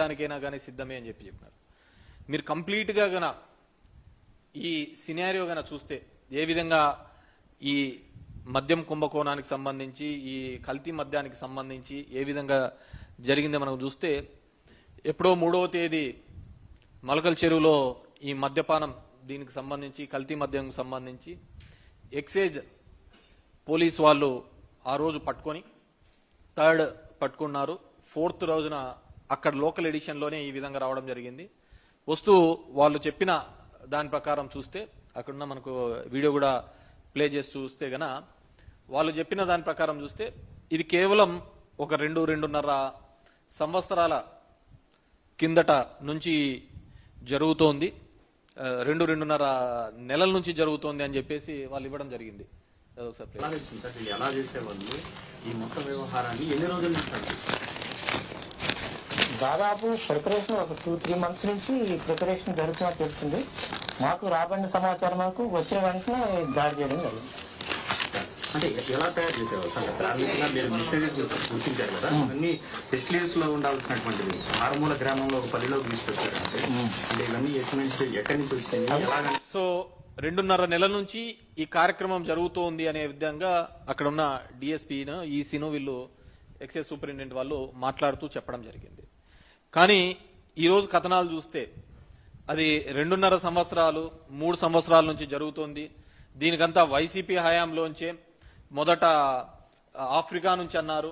దానికైనా కానీ సిద్ధమే అని చెప్పి చెప్పినారు. మీరు కంప్లీట్గా గన ఈ సినారియో గన చూస్తే ఏ విధంగా ఈ మద్యం కుంభకోణానికి సంబంధించి ఈ కల్తీ మద్యానికి సంబంధించి ఏ విధంగా జరిగిందో మనం చూస్తే ఎప్పుడో మూడవ తేదీ మలకల చెరువులో ఈ మద్యపానం దీనికి సంబంధించి కల్తీ మద్యంకి సంబంధించి ఎక్సైజ్ పోలీస్ వాళ్ళు ఆ రోజు పట్టుకొని థర్డ్ పట్టుకున్నారు. ఫోర్త్ రోజున అక్కడ లోకల్ ఎడిషన్లోనే ఈ విధంగా రావడం జరిగింది. వస్తూ వాళ్ళు చెప్పిన దాని ప్రకారం చూస్తే అక్కడున్న మనకు వీడియో కూడా ప్లే చేసి చూస్తే గన వాళ్ళు చెప్పిన దాని ప్రకారం చూస్తే ఇది కేవలం ఒక రెండు రెండున్నర సంవత్సరాల కిందట నుంచి జరుగుతోంది. రెండు రెండున్నర నెలల నుంచి జరుగుతోంది అని చెప్పేసి వాళ్ళు ఇవ్వడం జరిగింది. ఎలా చేసేవాళ్ళు? ఈ మొత్తం వ్యవహారాన్ని ఎన్ని రోజుల నుంచి దాదాపు ప్రిపరేషన్ ఒక టూ త్రీ మంత్స్ నుంచి ప్రిపరేషన్ జరుగుతున్నట్టు తెలిసింది మాకు రాబడిన సమాచారం వరకు వచ్చిన వెంటనే దాడి చేయడం జరిగింది. అంటే ఎలా తయారు చేసేవాళ్ళు సార్ ప్రాథమికంగా మీరు మిషనరీస్ గుర్తించారు కదా. ఇవన్నీ ఫెసిలిటీస్లో ఉండాల్సినటువంటివి. మారుమూల గ్రామంలో ఒక పల్లెలోకి తీసుకొచ్చారు అంటే అంటే ఇవన్నీ ఎస్టిమేట్స్ ఎక్కడి నుంచి వచ్చింది ఎలాగ? సో రెండున్నర నెలల నుంచి ఈ కార్యక్రమం జరుగుతోంది అనే విధంగా అక్కడ ఉన్న డిఎస్పీను ఈసీను వీళ్ళు ఎక్సైజ్ సూపరింటెండెంట్ వాళ్ళు మాట్లాడుతూ చెప్పడం జరిగింది. కానీ ఈరోజు కథనాలు చూస్తే అది రెండున్నర సంవత్సరాలు మూడు సంవత్సరాల నుంచి జరుగుతోంది. దీనికంతా వైసీపీ హయాంలోంచే మొదట ఆఫ్రికా నుంచి అన్నారు.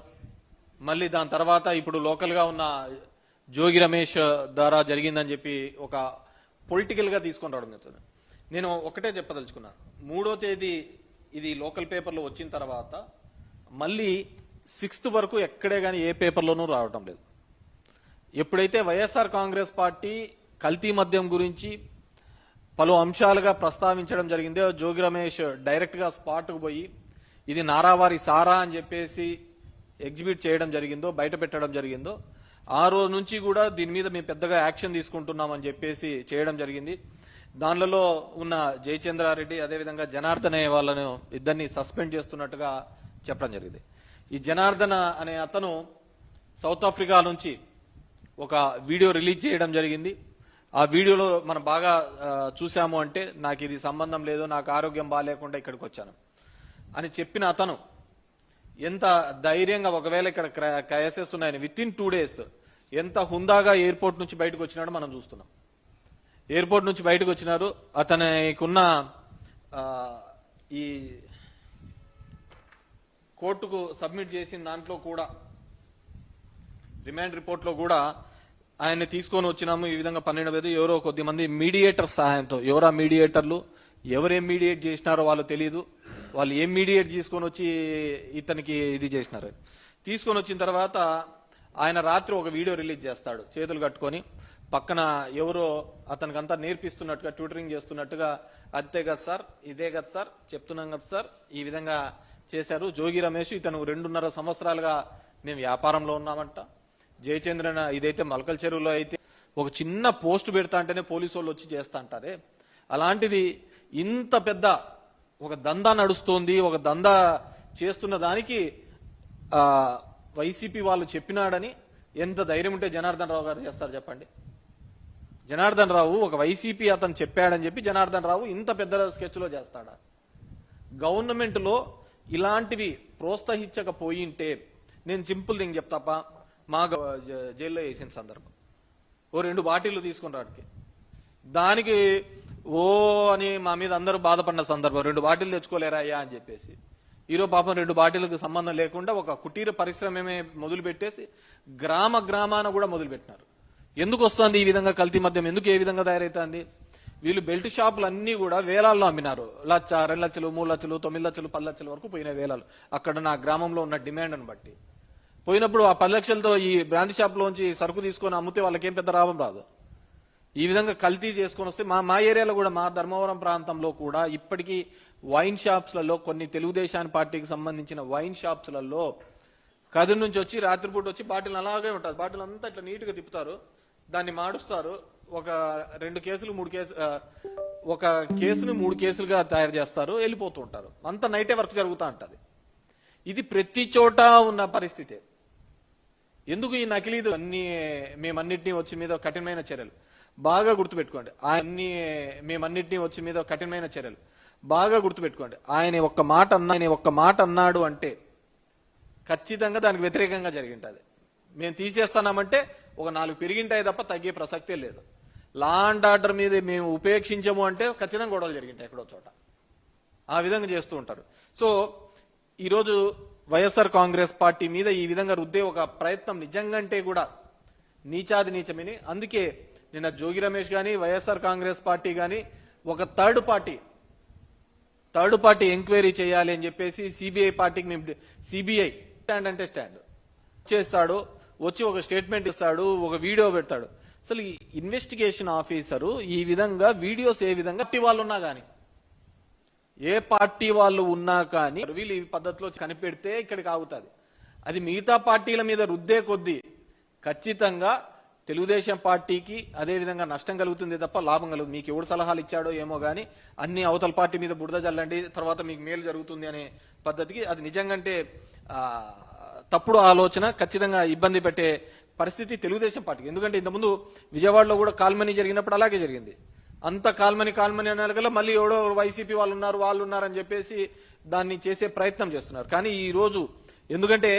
మళ్ళీ దాని తర్వాత ఇప్పుడు లోకల్గా ఉన్న జోగి రమేష్ ద్వారా జరిగిందని చెప్పి ఒక పొలిటికల్గా తీసుకొని రావడం జరుగుతుంది. నేను ఒకటే చెప్పదలుచుకున్నాను మూడో తేదీ ఇది లోకల్ పేపర్లో వచ్చిన తర్వాత మళ్ళీ సిక్స్త్ వరకు ఎక్కడే కానీ ఏ పేపర్లోనూ రావటం లేదు. ఎప్పుడైతే వైఎస్ఆర్ కాంగ్రెస్ పార్టీ కల్తీ మద్యం గురించి పలు అంశాలుగా ప్రస్తావించడం జరిగిందో జోగి రమేష్ డైరెక్ట్గా స్పాట్కు పోయి ఇది నారావారి సారా అని చెప్పేసి ఎగ్జిబిట్ చేయడం జరిగిందో బయట పెట్టడం జరిగిందో ఆ రోజు నుంచి కూడా దీని మీద మేము పెద్దగా యాక్షన్ తీసుకుంటున్నామని చెప్పేసి చేయడం జరిగింది. దానిలో ఉన్న జయచంద్రారెడ్డి అదేవిధంగా జనార్దన్ అనే వాళ్ళను ఇద్దరిని సస్పెండ్ చేస్తున్నట్టుగా చెప్పడం జరిగింది. ఈ జనార్దన అనే అతను సౌత్ ఆఫ్రికా నుంచి ఒక వీడియో రిలీజ్ చేయడం జరిగింది. ఆ వీడియోలో మనం బాగా చూసాము అంటే నాకు ఇది సంబంధం లేదు నాకు ఆరోగ్యం బాగాలేకుండా ఇక్కడికి వచ్చాను అని చెప్పిన అతను ఎంత ధైర్యంగా ఒకవేళ ఇక్కడ క్రైసెస్ ఉన్నాయని విత్ ఇన్ టూ డేస్ ఎంత హుందాగా ఎయిర్పోర్ట్ నుంచి బయటకు వచ్చినాడో మనం చూస్తున్నాం. ఎయిర్పోర్ట్ నుంచి బయటకు వచ్చినారు. అతనికున్న ఈ కోర్టుకు సబ్మిట్ చేసిన దాంట్లో కూడా రిమాండ్ రిపోర్ట్లో కూడా ఆయన్ని తీసుకొని వచ్చినాము. ఈ విధంగా పన్నెండు వేలు ఎవరో కొద్ది మంది మీడియేటర్ సహాయంతో. ఎవరా మీడియేటర్లు? ఎవరేం మీడియేట్ చేసినారో వాళ్ళు తెలియదు వాళ్ళు ఏం మీడియేట్ తీసుకొని వచ్చి ఇతనికి ఇది చేసినారు? తీసుకొని వచ్చిన తర్వాత ఆయన రాత్రి ఒక వీడియో రిలీజ్ చేస్తాడు చేతులు కట్టుకొని. పక్కన ఎవరో అతనికంతా నేర్పిస్తున్నట్టుగా ట్యూటరింగ్ చేస్తున్నట్టుగా అంతే కదా సార్ ఇదే కదా సార్ చెప్తున్నాం కదా సార్ ఈ విధంగా చేశారు. జోగి రమేష్ ఇతను రెండున్నర సంవత్సరాలుగా మేము వ్యాపారంలో ఉన్నామంట. జయచంద్రన్ ఇదైతే మలకల్ చెరువులో అయితే ఒక చిన్న పోస్ట్ పెడతా అంటేనే పోలీసు వాళ్ళు వచ్చి చేస్తా అంటారే. అలాంటిది ఇంత పెద్ద ఒక దందా నడుస్తోంది ఒక దందా చేస్తున్న దానికి వైసీపీ వాళ్ళు చెప్పినాడని ఎంత ధైర్యం ఉంటే జనార్దన్ రావు గారు చేస్తారు చెప్పండి. జనార్దన్ రావు ఒక వైసీపీ అతను చెప్పాడని చెప్పి జనార్దన్ రావు ఇంత పెద్ద స్కెచ్లో చేస్తాడా? గవర్నమెంట్లో ఇలాంటివి ప్రోత్సహించకపోయింటే నేను సింపుల్ థింగ్ చెప్తాపా. మా జైల్లో వేసిన సందర్భం. ఓ రెండు బాటిల్లు తీసుకుని రాడికి దానికి ఓ అని మా మీద అందరూ బాధపడిన సందర్భం. రెండు బాటిల్ తెచ్చుకోలేరా అయ్యా అని చెప్పేసి. ఈరోజు పాపం రెండు బాటిల్కి సంబంధం లేకుండా ఒక కుటీర పరిశ్రమమే మొదలు పెట్టేసి గ్రామ గ్రామాన కూడా మొదలుపెట్టినారు. ఎందుకు వస్తుంది ఈ విధంగా కల్తీ మద్యం? ఎందుకు ఏ విధంగా తయారైతుంది? వీళ్ళు బెల్ట్ షాపులు అన్ని కూడా వేలాల్లో అమ్మినారు. లచ్చ రెండు లక్షలు మూడు లక్షలు తొమ్మిది లక్షలు పది లక్షల వరకు పోయిన వేలాలు. అక్కడ నా గ్రామంలో ఉన్న డిమాండ్ను బట్టి. పోయినప్పుడు ఆ పది లక్షలతో ఈ బ్రాండ్ షాప్లోంచి సరుకు తీసుకొని అమ్మితే వాళ్ళకేం పెద్ద లాభం రాదు. ఈ విధంగా కల్తీ చేసుకొని వస్తే మా మా ఏరియాలో కూడా మా ధర్మవరం ప్రాంతంలో కూడా ఇప్పటికీ వైన్ షాప్స్లలో కొన్ని తెలుగుదేశాన్ని పార్టీకి సంబంధించిన వైన్ షాప్స్లలో కదిరి నుంచి వచ్చి రాత్రిపూట వచ్చి బాటిల్ అలాగే ఉంటుంది బాటిల్ అంతా ఇట్లా నీట్గా తిప్పుతారు. దాన్ని మాడుస్తారు. ఒక రెండు కేసులు మూడు కేసు ఒక కేసును మూడు కేసులుగా తయారు చేస్తారు. వెళ్ళిపోతూ ఉంటారు. అంత నైటే వర్క్ జరుగుతూ ఉంటుంది. ఇది ప్రతి చోట ఉన్న పరిస్థితే. ఎందుకు ఈ నకిలీదు అన్ని మేమన్నింటినీ వచ్చి మీద కఠినమైన చర్యలు? బాగా గుర్తుపెట్టుకోండి. అన్ని మేమన్నింటినీ వచ్చి మీద కఠినమైన చర్యలు. బాగా గుర్తుపెట్టుకోండి. ఆయన ఒక్క మాట అన్నా ఆయన ఒక్క మాట అన్నాడు అంటే ఖచ్చితంగా దానికి వ్యతిరేకంగా జరిగింటది. మేము తీసేస్తున్నామంటే ఒక నాలుగు పెరిగింటాయి తప్ప తగ్గే ప్రసక్తే లేదు. లా అండ్ ఆర్డర్ మీద మేము ఉపేక్షించము అంటే ఖచ్చితంగా గొడవలు జరిగింటాయి ఎక్కడో చోట. ఆ విధంగా చేస్తూ ఉంటారు. సో ఈరోజు వైఎస్ఆర్ కాంగ్రెస్ పార్టీ మీద ఈ విధంగా రుద్దే ఒక ప్రయత్నం నిజంగా అంటే కూడా నీచాది నీచమని. అందుకే నిన్న జోగి రమేష్ గాని వైఎస్ఆర్ కాంగ్రెస్ పార్టీ గాని ఒక third party third party enquiry చేయాలి అని చెప్పేసి సిబిఐ పార్టీకి మేము సిబిఐ స్టాండ్ అంటే స్టాండ్ చేస్తాడు వచ్చి ఒక స్టేట్మెంట్ ఇస్తాడు ఒక వీడియో పెడతాడు. అసలు ఈ ఇన్వెస్టిగేషన్ ఆఫీసరు ఈ విధంగా వీడియోస్ ఏ విధంగా పార్టీ వాళ్ళు ఉన్నా గానీ ఏ పార్టీ వాళ్ళు ఉన్నా కానీ వీళ్ళు ఈ పద్ధతిలో కనిపెడితే ఇక్కడికి ఆగుతుంది. అది మిగతా పార్టీల మీద రుద్దే కొద్దీ ఖచ్చితంగా తెలుగుదేశం పార్టీకి అదేవిధంగా నష్టం కలుగుతుంది తప్ప లాభం కలుగుతుంది మీకు ఎవడు సలహాలు ఇచ్చాడో ఏమో కానీ అన్ని అవతల పార్టీ మీద బురద చల్లండి తర్వాత మీకు మేలు జరుగుతుంది అనే పద్ధతికి అది నిజంగంటే తప్పుడు ఆలోచన ఖచ్చితంగా ఇబ్బంది పెట్టే పరిస్థితి తెలుగుదేశం పార్టీకి. ఎందుకంటే ఇంతకుముందు విజయవాడలో కూడా కాల్మనీ జరిగినప్పుడు అలాగే జరిగింది. అంత కాల్మని కాల్మని అనగల మళ్ళీ ఎవడో వైసీపీ వాళ్ళు ఉన్నారు వాళ్ళు ఉన్నారని చెప్పేసి దాన్ని చేసే ప్రయత్నం చేస్తున్నారు. కానీ ఈ రోజు ఎందుకంటే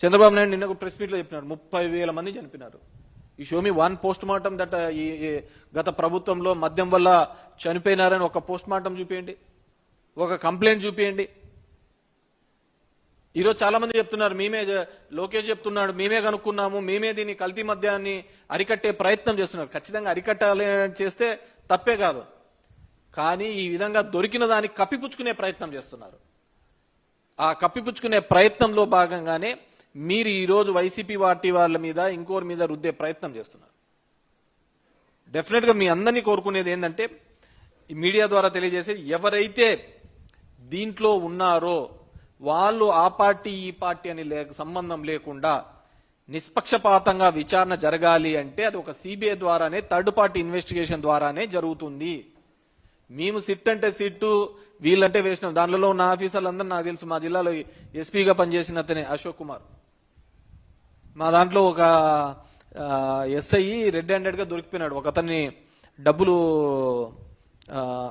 చంద్రబాబు నాయుడు నిన్న ప్రెస్ మీట్లో చెప్పినారు ముప్పై వేల మంది చనిపోయినారు. ఈ show me one postmortem that ఈ గత ప్రభుత్వంలో మద్యం వల్ల చనిపోయినారని ఒక పోస్ట్ మార్టం చూపించండి ఒక కంప్లైంట్ చూపించండి ఈరోజు చాలా మంది చెప్తున్నారు మేమే లోకేష్ చెప్తున్నాడు మేమే కనుక్కున్నాము మేమే దీన్ని కల్తీ మద్యాన్ని అరికట్టే ప్రయత్నం చేస్తున్నారు. ఖచ్చితంగా అరికట్టాలి చేస్తే తప్పే కాదు. కానీ ఈ విధంగా దొరికిన దాన్ని కప్పిపుచ్చుకునే ప్రయత్నం చేస్తున్నారు. ఆ కప్పిపుచ్చుకునే ప్రయత్నంలో భాగంగానే మీరు ఈరోజు వైసీపీ పార్టీ వాళ్ళ మీద ఇంకోరి మీద రుద్దే ప్రయత్నం చేస్తున్నారు. డెఫినెట్గా మీ అందరినీ కోరుకునేది ఏంటంటే మీడియా ద్వారా తెలియజేసేది ఎవరైతే దీంట్లో ఉన్నారో వాళ్ళు ఆ పార్టీ ఈ పార్టీ అని లే సంబంధం లేకుండా నిష్పక్షపాతంగా విచారణ జరగాలి అంటే అది ఒక సిబిఐ ద్వారానే థర్డ్ పార్టీ ఇన్వెస్టిగేషన్ ద్వారానే జరుగుతుంది. మేము సిట్ అంటే సిట్టు వీళ్ళంటే వేసినాం. దానిలో ఉన్న ఆఫీసర్లందరూ నాకు తెలుసు. మా జిల్లాలో ఎస్పీగా పనిచేసిన అతనే అశోక్ కుమార్. మా దాంట్లో ఒక ఎస్ఐ రెడ్ హ్యాండెడ్గా దొరికిపోయినాడు. ఒక అతన్ని డబ్బులు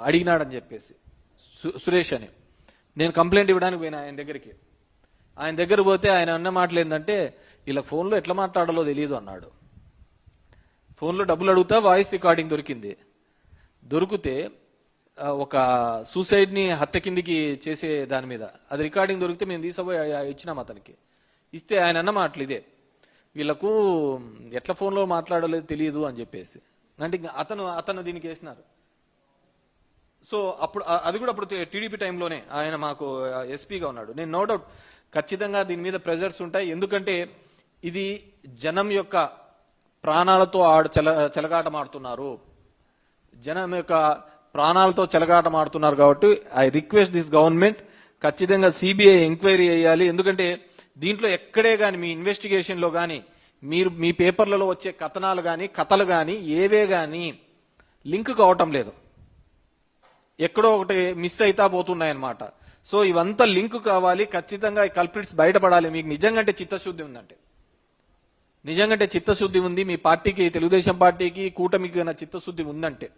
అడిగినాడని చెప్పేసి. సు- సురేష్ అని. నేను కంప్లైంట్ ఇవ్వడానికి పోయినా ఆయన దగ్గరికి. ఆయన దగ్గర పోతే ఆయన అన్న మాటలు ఏంటంటే వీళ్ళ ఫోన్లో ఎట్లా మాట్లాడాలో తెలియదు అన్నాడు. ఫోన్లో డబ్బులు అడుగుతా వాయిస్ రికార్డింగ్ దొరికింది. దొరికితే ఒక సూసైడ్ని హత్య కిందికి చేసే దాని మీద. అది రికార్డింగ్ దొరికితే మేము తీసుకుపోయి ఇచ్చినాం అతనికి. ఇస్తే ఆయన అన్న మాటలు ఇదే. వీళ్ళకు ఎట్లా ఫోన్లో మాట్లాడలేదు తెలియదు అని చెప్పేసి. అంటే అతను అతను దీనికి వేసినారు. సో అప్పుడు అది కూడా అప్పుడు టీడీపీ టైంలోనే ఆయన మాకు ఎస్పీగా ఉన్నాడు. నేను నో డౌట్ ఖచ్చితంగా దీని మీద ప్రెజర్స్ ఉంటాయి. ఎందుకంటే ఇది జనం యొక్క ప్రాణాలతో ఆడు చెల చెలగాటమాడుతున్నారు. జనం యొక్క ప్రాణాలతో చెలగాటమాడుతున్నారు కాబట్టి ఐ రిక్వెస్ట్ దిస్ గవర్నమెంట్ ఖచ్చితంగా సిబిఐ ఎంక్వైరీ చేయాలి. ఎందుకంటే దీంట్లో ఎక్కడే కానీ మీ ఇన్వెస్టిగేషన్లో కానీ మీరు మీ పేపర్లలో వచ్చే కథనాలు కానీ కథలు కానీ ఏవే కానీ లింక్ కావటం లేదు. ఎక్కడో ఒకటి మిస్ అయితా పోతున్నాయన్నమాట. సో ఇవంతా లింక్ కావాలి. ఖచ్చితంగా ఈ కల్ప్రిట్స్ బయటపడాలి. మీకు నిజంగా అంటే చిత్తశుద్ధి ఉందంటే. నిజంగా చిత్తశుద్ధి ఉంది. మీ పార్టీకి తెలుగుదేశం పార్టీకి కూటమికి నా చిత్తశుద్ధి ఉందంటే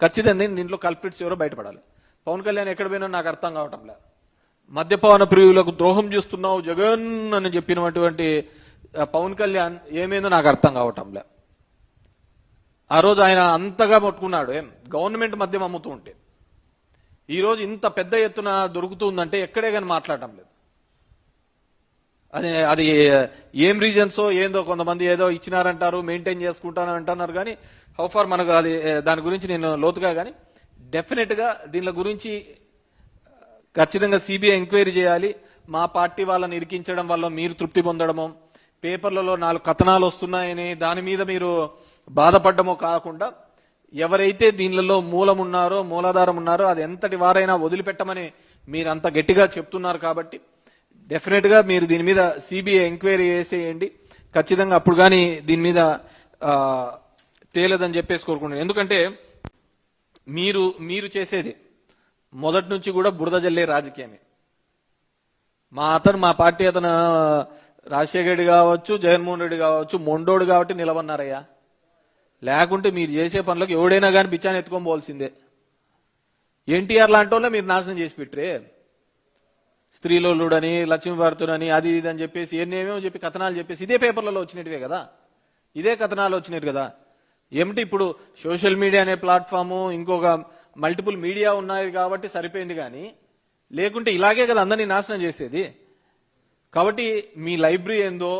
ఖచ్చితంగా దీంట్లో కల్ప్రిట్స్ ఎవరో బయటపడాలి. పవన్ కళ్యాణ్ ఎక్కడ పోయినా నాకు అర్థం కావటం లే మద్యపాన ప్రియులకు ద్రోహం చేస్తున్నావు జగన్ అని చెప్పినటువంటి పవన్ కళ్యాణ్ ఏమైందో నాకు అర్థం కావటం లే ఆ రోజు ఆయన అంతగా పట్టుకున్నాడు ఏం? గవర్నమెంట్ మద్యం అమ్ముతూ ఉంటే. ఈ రోజు ఇంత పెద్ద ఎత్తున దొరుకుతుందంటే ఎక్కడే కానీ మాట్లాడటం లేదు. అది అది ఏం రీజన్సో ఏందో కొంతమంది ఏదో ఇచ్చినారంటారు మెయింటైన్ చేసుకుంటాను అంటున్నారు కానీ హౌ ఫార్ మనకు అది దాని గురించి నేను లోతుగా కానీ డెఫినెట్గా దీని గురించి ఖచ్చితంగా సిబిఐ ఎంక్వైరీ చేయాలి. మా పార్టీ వాళ్ళని ఇరికించడం వల్ల మీరు తృప్తి పొందడమో పేపర్లలో నాలుగు కథనాలు వస్తున్నాయని దాని మీద మీరు బాధపడ్డమో కాకుండా ఎవరైతే దీనిలలో మూలం ఉన్నారో మూలాధారం ఉన్నారో అది ఎంతటి వారైనా వదిలిపెట్టమని మీరు అంత గట్టిగా చెప్తున్నారు కాబట్టి డెఫినెట్గా మీరు దీని మీద సిబిఐ ఎంక్వైరీ చేసేయండి. ఖచ్చితంగా అప్పుడు కానీ దీని మీద తేలదని చెప్పేసి కోరుకుంటున్నాను. ఎందుకంటే మీరు మీరు చేసేది మొదటి నుంచి కూడా బురద జల్లే రాజకీయమే. మా అతను మా పార్టీ అతను రాజశేఖర్ రెడ్డి కావచ్చు జగన్మోహన్ రెడ్డి కావచ్చు మొండోడు కాబట్టి నిలబన్నారయ్యా లేకుంటే మీరు చేసే పనులకు ఎవడైనా కానీ పిచ్చాన్ని ఎత్తుకొని పోవాల్సిందే. ఎన్టీఆర్ లాంటి వాళ్ళే మీరు నాశనం చేసి పెట్టరే. స్త్రీలోలుడని లక్ష్మీభారతుడని అది ఇది అని చెప్పేసి ఎన్నేమో చెప్పి కథనాలు చెప్పేసి ఇదే పేపర్లలో వచ్చినట్టువే కదా. ఇదే కథనాలు వచ్చినట్టు కదా. ఏమిటి ఇప్పుడు సోషల్ మీడియా అనే ప్లాట్ఫాము ఇంకొక మల్టిపుల్ మీడియా ఉన్నాయి కాబట్టి సరిపోయింది కానీ లేకుంటే ఇలాగే కదా అందరినీ నాశనం చేసేది. కాబట్టి మీ లైబ్రరీ ఏందో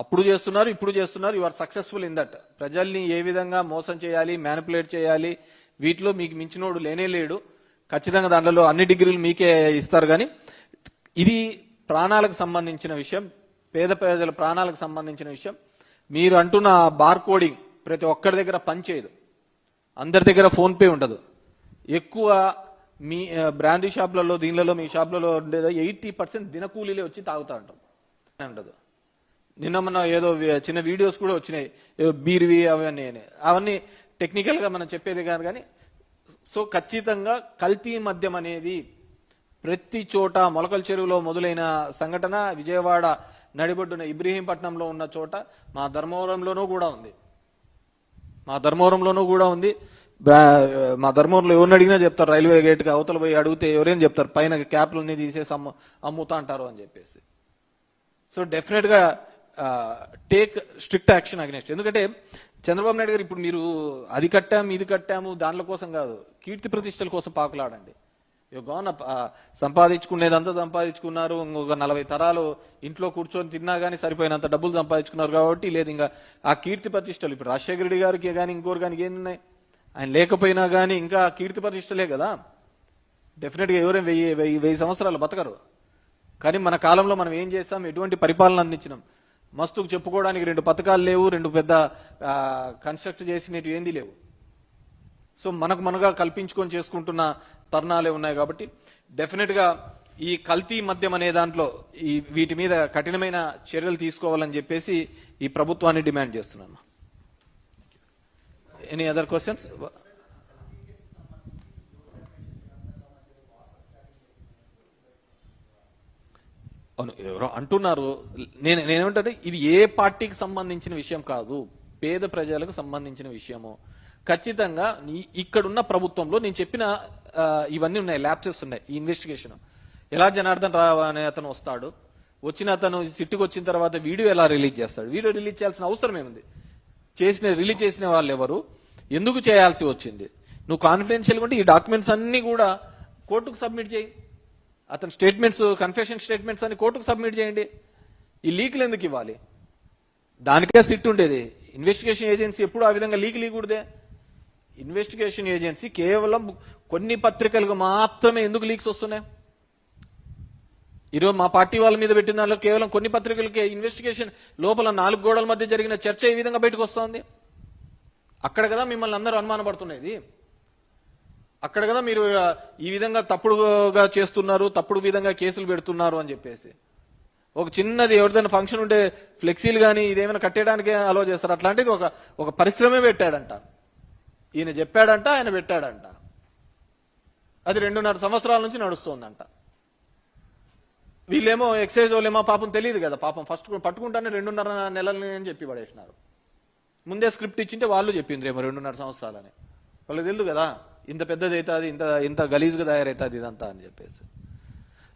అప్పుడు చేస్తున్నారు ఇప్పుడు చేస్తున్నారు you are successful in that ప్రజల్ని ఏ విధంగా మోసం చేయాలి మ్యానిపులేట్ చేయాలి వీటిలో మీకు మించినోడు లేనే లేడు. ఖచ్చితంగా దాంట్లో అన్ని డిగ్రీలు మీకే ఇస్తారు కానీ ఇది ప్రాణాలకు సంబంధించిన విషయం పేద ప్రజల ప్రాణాలకు సంబంధించిన విషయం. మీరు అంటున్న బార్ కోడింగ్ ప్రతి ఒక్కరి దగ్గర పనిచేయదు. అందరి దగ్గర ఫోన్ పే ఉండదు. ఎక్కువ మీ బ్రాండ్ షాప్లలో దీనిలలో మీ షాప్లలో ఉండేది ఎయిటీ పర్సెంట్ దినకూలీలే వచ్చి తాగుతా ఉంటాం ఉండదు. నిన్న మొన్న ఏదో చిన్న వీడియోస్ కూడా వచ్చినాయి. ఏదో బీర్వి అవన్నీ అని. అవన్నీ టెక్నికల్గా మనం చెప్పేది కాదు కానీ సో ఖచ్చితంగా కల్తీ మద్యం అనేది ప్రతి చోట మొలకల చెరువులో మొదలైన సంఘటన విజయవాడ నడిబొడ్డున ఇబ్రహీంపట్నంలో ఉన్న చోట మా ధర్మవరంలోనూ కూడా ఉంది. మా ధర్మవరంలోనూ కూడా ఉంది. మా ధర్మవరంలో ఎవరిని అడిగినా చెప్తారు రైల్వే గేట్కి అవతల పోయి అడిగితే ఎవరైనా చెప్తారు. పైన క్యాప్లన్నీ తీసేసి అమ్ము అమ్ముతా అంటారు అని చెప్పేసి. సో డెఫినెట్గా టేక్ స్ట్రిక్ట్ యాక్షన్ అగ్నెస్ట్ ఎందుకంటే చంద్రబాబు నాయుడు గారు ఇప్పుడు మీరు అది కట్టాము ఇది కట్టాము దానిల కోసం కాదు. కీర్తి ప్రతిష్టల కోసం పాకులాడండి. గోన సంపాదించుకునేదంతా సంపాదించుకున్నారు. ఇంకొక నలభై తరాలు ఇంట్లో కూర్చొని తిన్నా కానీ సరిపోయినంత డబ్బులు సంపాదించుకున్నారు కాబట్టి లేదు ఇంకా ఆ కీర్తి ప్రతిష్టలు ఇప్పుడు రాజశేఖర రెడ్డి గారికి కానీ ఇంకోరు కానీ ఏందున్నాయి ఆయన లేకపోయినా కానీ ఇంకా కీర్తి ప్రతిష్టలే కదా. డెఫినెట్గా ఎవరేం వెయ్యి వెయ్యి వెయ్యి సంవత్సరాలు బతకరు. కానీ మన కాలంలో మనం ఏం చేస్తాం? ఎటువంటి పరిపాలన అందించినాం? మస్తుకు చెప్పుకోవడానికి రెండు పథకాలు లేవు రెండు పెద్ద కన్స్ట్రక్ట్ చేసినవి ఏంది లేవు. సో మనకు మనగా కల్పించుకొని చేసుకుంటున్న తరుణాలే ఉన్నాయి కాబట్టి డెఫినెట్గా ఈ కల్తీ మద్యం అనే దాంట్లో ఈ వీటి మీద కఠినమైన చర్యలు తీసుకోవాలని చెప్పేసి ఈ ప్రభుత్వాన్ని డిమాండ్ చేస్తున్నాను. ఎనీ అదర్ క్వశ్చన్స్ అవును ఎవరో అంటున్నారు. నేను నేనేమంటే ఇది ఏ పార్టీకి సంబంధించిన విషయం కాదు పేద ప్రజలకు సంబంధించిన విషయము. ఖచ్చితంగా ఇక్కడ ఇక్కడున్న ప్రభుత్వంలో నేను చెప్పిన ఇవన్నీ ఉన్నాయి ల్యాప్సెస్ ఉన్నాయి ఈ ఇన్వెస్టిగేషన్ ఎలా జనార్దన్ రావు అనే అతను వస్తాడు వచ్చిన అతను సిట్టుకు వచ్చిన తర్వాత వీడియో ఎలా రిలీజ్ చేస్తాడు? వీడియో రిలీజ్ చేయాల్సిన అవసరం ఏముంది? చేసిన రిలీజ్ చేసిన వాళ్ళు ఎవరు? ఎందుకు చేయాల్సి వచ్చింది? నువ్వు కాన్ఫిడెన్షియల్ ఉంటే ఈ డాక్యుమెంట్స్ అన్ని కూడా కోర్టుకు సబ్మిట్ చేయి. అతని స్టేట్మెంట్స్ కన్ఫెషన్ స్టేట్మెంట్స్ అని కోర్టుకు సబ్మిట్ చేయండి. ఈ లీకులు ఎందుకు ఇవ్వాలి? దానికే సిట్ ఉండేది. ఇన్వెస్టిగేషన్ ఏజెన్సీ ఎప్పుడు ఆ విధంగా లీక్ లీకూడదే. ఇన్వెస్టిగేషన్ ఏజెన్సీ కేవలం కొన్ని పత్రికలకు మాత్రమే ఎందుకు లీక్స్ వస్తున్నాయి? ఈరోజు మా పార్టీ వాళ్ళ మీద పెట్టిన దానిలో కేవలం కొన్ని పత్రికలకే ఇన్వెస్టిగేషన్ లోపల నాలుగు గోడల మధ్య జరిగిన చర్చ ఈ విధంగా బయటకు వస్తుంది. అక్కడ కదా మిమ్మల్ని అందరూ అనుమానపడుతున్నది. అక్కడ కదా మీరు ఈ విధంగా తప్పుడుగా చేస్తున్నారు తప్పుడు విధంగా కేసులు పెడుతున్నారు అని చెప్పేసి. ఒక చిన్నది ఎవరిదైనా ఫంక్షన్ ఉంటే ఫ్లెక్సీలు కానీ ఇదేమైనా కట్టేయడానికి అలో చేస్తారు. అట్లాంటిది ఒక ఒక పరిశ్రమే పెట్టాడంట. ఈయన చెప్పాడంట ఆయన పెట్టాడంట. అది రెండున్నర సంవత్సరాల నుంచి నడుస్తోందంట. వీళ్ళేమో ఎక్సైజ్ వాళ్ళేమో పాపం తెలియదు కదా. పాపం ఫస్ట్ పట్టుకుంటానే రెండున్నర నెలలని అని చెప్పి పడేసినారు. ముందే స్క్రిప్ట్ ఇచ్చింటే వాళ్ళు చెప్పింది రేమో రెండున్నర సంవత్సరాలని. వాళ్ళకి తెలియదు కదా. ఇంత పెద్దది అవుతుంది ఇంత ఇంత గలీజ్గా తయారవుతుంది ఇదంతా అని చెప్పేసి.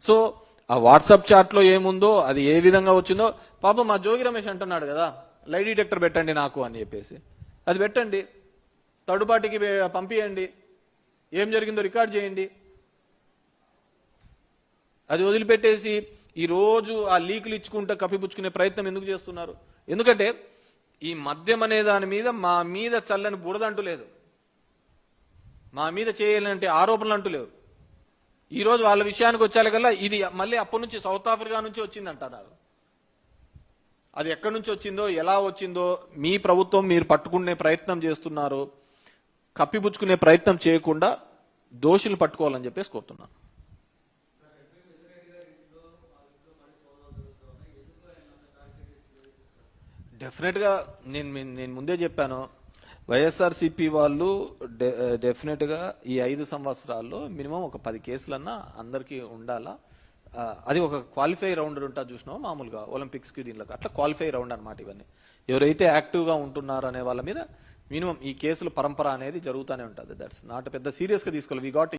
సో ఆ వాట్సాప్ చాట్లో ఏముందో అది ఏ విధంగా వచ్చిందో పాపం మా జోగి రమేష్ అంటున్నాడు కదా లై డిటెక్టర్ పెట్టండి నాకు అని చెప్పేసి. అది పెట్టండి. థర్డ్ పార్టీకి ఏం జరిగిందో రికార్డ్ చేయండి. అది వదిలిపెట్టేసి ఈరోజు ఆ లీకులు ఇచ్చుకుంటా కప్పిపుచ్చుకునే ప్రయత్నం ఎందుకు చేస్తున్నారు? ఎందుకంటే ఈ మద్యం అనే దాని మీద మా మీద చల్లని బుడదంటూ లేదు. మా మీద చేయాలంటే ఆరోపణలు అంటూ లేవు. ఈరోజు వాళ్ళ విషయానికి వచ్చేకల్లా ఇది మళ్ళీ అప్పటి నుంచి సౌత్ ఆఫ్రికా నుంచి వచ్చింది అంటున్నారు అది ఎక్కడి నుంచి వచ్చిందో ఎలా వచ్చిందో మీ ప్రభుత్వం మీరు పట్టుకునే ప్రయత్నం చేస్తున్నారు కప్పిపుచ్చుకునే ప్రయత్నం చేయకుండా దోషులు పట్టుకోవాలని చెప్పేసి కోరుతున్నాను. డెఫినెట్గా నేను నేను ముందే చెప్పాను వైఎస్ఆర్సీపీ వాళ్ళు డెఫినెట్గా ఈ ఐదు సంవత్సరాల్లో మినిమం ఒక పది కేసులన్నా అందరికీ ఉండాలా? అది ఒక క్వాలిఫై రౌండ్ ఉంటా చూసినావు మామూలుగా? ఒలింపిక్స్కి దీనిలో అట్లా క్వాలిఫై రౌండ్ అన్నమాట ఇవన్నీ. ఎవరైతే యాక్టివ్గా ఉంటున్నారు అనే వాళ్ళ మీద మినిమం ఈ కేసులు పరంపర అనేది జరుగుతూనే ఉంటుంది. దట్స్ నాట్ పెద్ద సీరియస్గా తీసుకోవాలి. We got